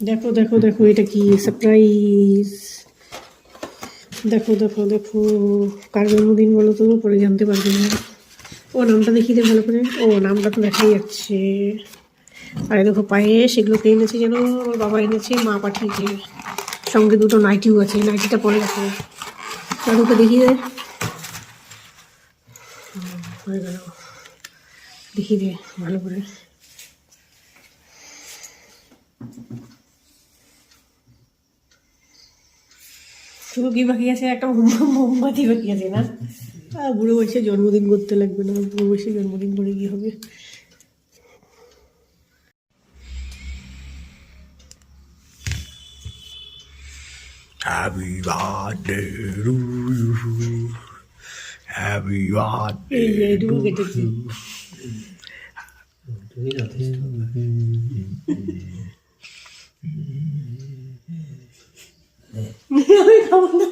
দেখো দেখো দেখো, এটা কি সারপ্রাইজ দেখো দেখো দেখো, কার জন্মদিন বলো তো? পরে জানতে পারবে না। ও, নামটা দেখিয়ে দে ভালো করে। ও, নামটা তো দেখাই যাচ্ছে। আরে দেখো, পায়েস, এগুলো কে এনেছে যেন? আমার বাবা এনেছে, মা পাঠিয়েছে। সঙ্গে দুটো নাইটিও আছে, নাইটিটা পরে রাখো দাদুকে দেখিয়ে দে। হয়ে গেল। দেখিয়ে দে, ভালো করে। শুধু কি বাকি আছে? একটা মোম- মোমবাতি বাকি আছে না? আহ, বুড়ো বয়সে জন্মদিন করতে লাগবে না বুড়ো বয়সে জন্মদিন করে কি হবে? কেটেছি তুমি যথেষ্ট আমি খাব না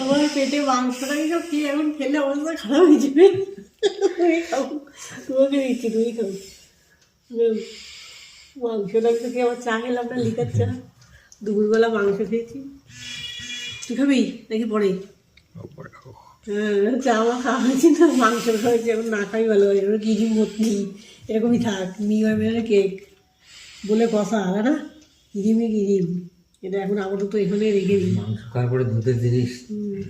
আমার পেটে মাংসটাই সব খেয়ে এখন খেলে অবস্থা খারাপ হয়ে যাবে? আমি খাব তোমাকে দিচ্ছি, তুমি নাও। মাংসটা তো খেয়ে আমার চা খেলাম না লিকার চা? দুপুরবেলা মাংস খেয়েছি। তুই খাবি নাকি পরে? হ্যাঁ চা আমার খাওয়া হয়েছে না, মাংস খাওয়াছি এখন না খাই ভালো হয় এবার কিরিম ভর্তি এরকমই থাক নিউ ইয়ার কেক বলে কষা না কিরিমই কিরিম এটা এখন আপাতত এখানে রেখে দিই। মাংস খাওয়ার পরে দুধের জিনিস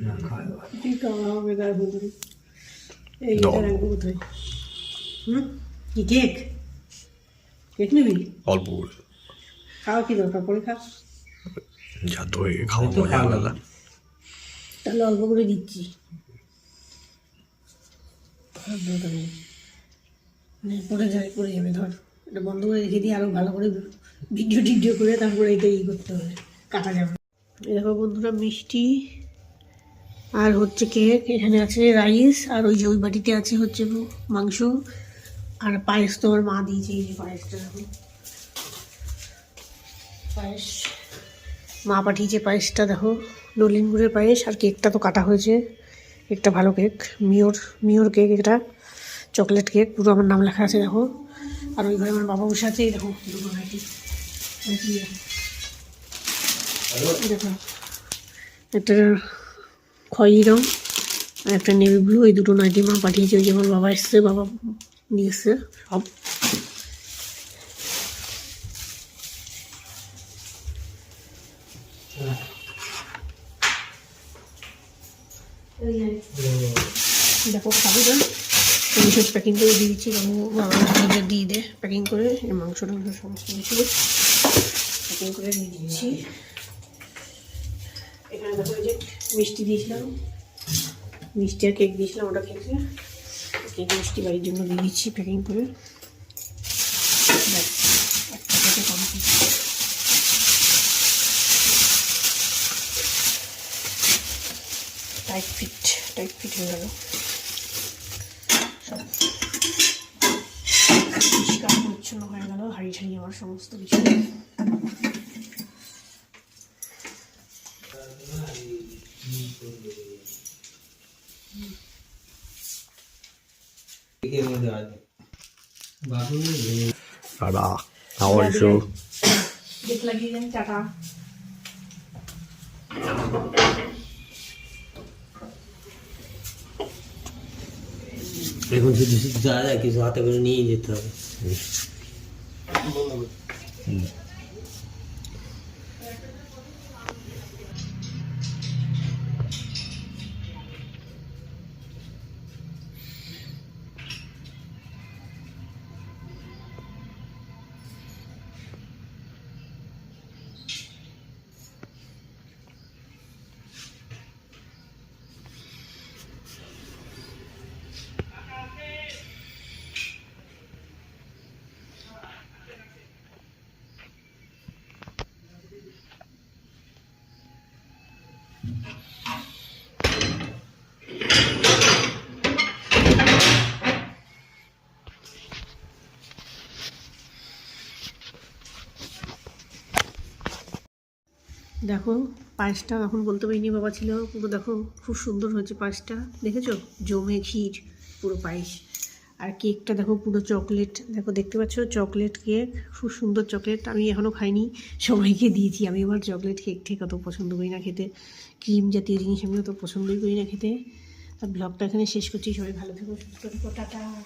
না খাওয়া কি খাওয়া হবে তার ভিতরে? এই রাখব কোথায়? হুম? কি কেক? কেক নিবি? অল্প করে। খাওয়া কি দরকার? পরে খা। যা দই খাওয়া মজা আলাদা তাহলে অল্প করে দিচ্ছি। পরে যাবে পরে যাবে ধর। এটা বন্ধ করে রেখে দিয়ে আরও ভালো করে ভিডিও টিডিও করে তারপরে এটা ই করতে হবে, কাটা যাবে। দেখো বন্ধুরা, মিষ্টি আর হচ্ছে কেক, এখানে আছে রাইস আর ওই যে ওই বাটিতে আছে হচ্ছে মাংস আর পায়েস তো আমার মা দিয়েছে, এই যে পায়েসটা দেখো। পায়েস, মা পাঠিয়েছে পায়েসটা দেখো, নলিন গুড়ের পায়েস আর কেকটা তো কাটা হয়েছে কেকটা ভালো কেক, মিওর মিওর কেক এটা, চকলেট কেক, পুরো আমার নাম লেখা আছে দেখো। আর ওই ঘরে আমার বাবা বসে আছে, এই দেখো, দুটো নাইটি একটা খয়েরি রং আর একটা নেভি ব্লু, এই দুটো নাইটি মা পাঠিয়েছে, ওই যে আমার বাবা এসছে, বাবা নিয়ে সব। দেখো, খাবি না আমি সব প্যাকিং করে দিয়ে দিচ্ছি বাবু দিয়ে দে প্যাকিং করে, এই মাংস টাংস সমস্ত কিছু প্যাকিং করে দিয়ে দিচ্ছি এখানে দেখো যে মিষ্টি দিয়েছিলাম। মিষ্টি আর কেক দিয়েছিলাম ওটা খেয়েছে কেক মিষ্টি বাড়ির জন্য দিয়ে দিচ্ছি প্যাকিং করে। টাইট ফিট টাইট ফিট হয়ে গেল। সব। পরিষ্কার পরিচ্ছন্ন হয়ে গেল, হাড়ি ছাড়ি আমার সমস্ত কিছু। কেকের মধ্যে আছে বাবু দাদা how are you? দেখ লাগিয়ে দেন চাটা এখন শুধু শুধু যাওয়া যায় কিছু হাতে করে নিয়ে যেতে হবে দেখো, পায়েসটা এখন বলতে পারিনি বাবা ছিল, কিন্তু দেখো খুব সুন্দর হয়েছে পায়েসটা। দেখেছ? জমে ক্ষীর, পুরো পায়েস। আর কেকটা দেখো, পুরো চকলেট। দেখো, দেখতে পাচ্ছ? চকলেট কেক, খুব সুন্দর চকলেট। আমি এখনও খাইনি, সবাইকে দিয়েছি। আমি আবার চকলেট কেক ঠিক অত পছন্দ করি না খেতে। ক্রিম জাতীয় জিনিস আমি অত পছন্দই করি না খেতে। আর ব্লগটা এখানে শেষ করছি। সবাই ভালো থেকো, সুস্থ থেকো, টাটা।